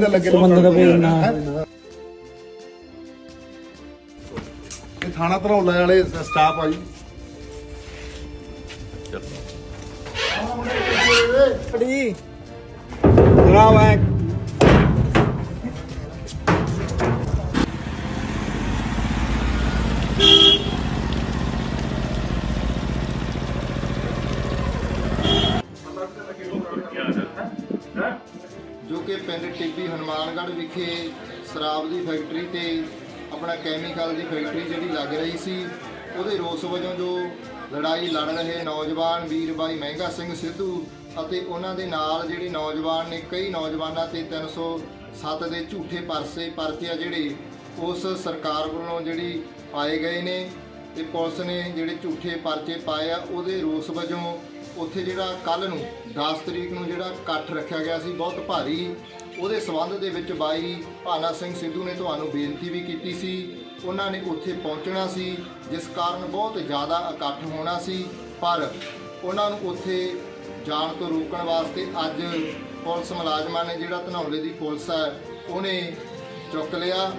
ਦੇ ਲੱਗੇ ਸੰਬੰਧ ਦਾ ਕੋਈ ਨਾ। ਇਹ ਥਾਣਾ ਧਰੌਲੇ ਵਾਲੇ ਸਟਾਫ ਆ ਜੀ। ਅੜੀ ਖਰਾਬ ਹੈ ਜੋ ਕਿ ਪਿੰਡ ਟਿੱਬੀ ਹਨੂਮਾਨਗੜ੍ਹ ਵਿਖੇ ਸ਼ਰਾਬ ਦੀ ਫੈਕਟਰੀ ਤੇ ਆਪਣਾ ਕੈਮੀਕਲ ਦੀ ਫੈਕਟਰੀ ਜਿਹੜੀ ਲੱਗ ਰਹੀ ਸੀ, ਉਹਦੇ ਰੋਸ ਵਜੋਂ ਜੋ ਲੜਾਈ ਲੜ ਰਹੇ ਨੌਜਵਾਨ ਵੀਰ ਬਾਈ ਮਹਿੰਗਾ ਸਿੰਘ ਸਿੱਧੂ ਅਤੇ ਉਹਨਾਂ ਦੇ ਨਾਲ ਜਿਹੜੇ ਨੌਜਵਾਨ ਨੇ, ਕਈ ਨੌਜਵਾਨਾਂ ਤੇ 307 ਦੇ ਝੂਠੇ ਪਰਸੇ ਪਰਚੇ ਆ ਜਿਹੜੇ ਉਸ ਸਰਕਾਰ ਵੱਲੋਂ ਜਿਹੜੀ ਪਾਏ ਗਏ ਨੇ ਤੇ ਪੁਲਿਸ ਨੇ ਜਿਹੜੇ ਝੂਠੇ ਪਰਚੇ ਪਾਏ ਆ, ਉਹਦੇ ਰੋਸ ਵਜੋਂ ਉੱਥੇ ਜਿਹੜਾ ਕੱਲ ਨੂੰ 10 ਤਰੀਕ ਨੂੰ ਜਿਹੜਾ ਇਕੱਠ ਰੱਖਿਆ ਗਿਆ ਸੀ, ਬਹੁਤ ਭਾਰੀ। ਉਹਦੇ ਸਬੰਧ ਦੇ ਵਿੱਚ ਬਾਈ ਭਾਨਾ ਸਿੰਘ ਸਿੱਧੂ ਨੇ ਤੁਹਾਨੂੰ ਬੇਨਤੀ ਵੀ ਕੀਤੀ ਸੀ। ਉਹਨਾਂ ਨੇ ਉੱਥੇ ਪਹੁੰਚਣਾ ਸੀ, ਜਿਸ ਕਾਰਨ ਬਹੁਤ ਜ਼ਿਆਦਾ ਇਕੱਠ ਹੋਣਾ ਸੀ। ਪਰ ਉਹਨਾਂ ਨੂੰ ਉੱਥੇ ਜਾਣ ਤੋਂ ਰੋਕਣ ਵਾਸਤੇ ਅੱਜ ਪੁਲਿਸ ਮੁਲਾਜ਼ਮਾਂ ਨੇ ਜਿਹੜਾ ਧਨੌਲੇ ਦੀ ਪੁਲਿਸ ਹੈ, ਉਹਨੇ ਚੁੱਕ ਲਿਆ।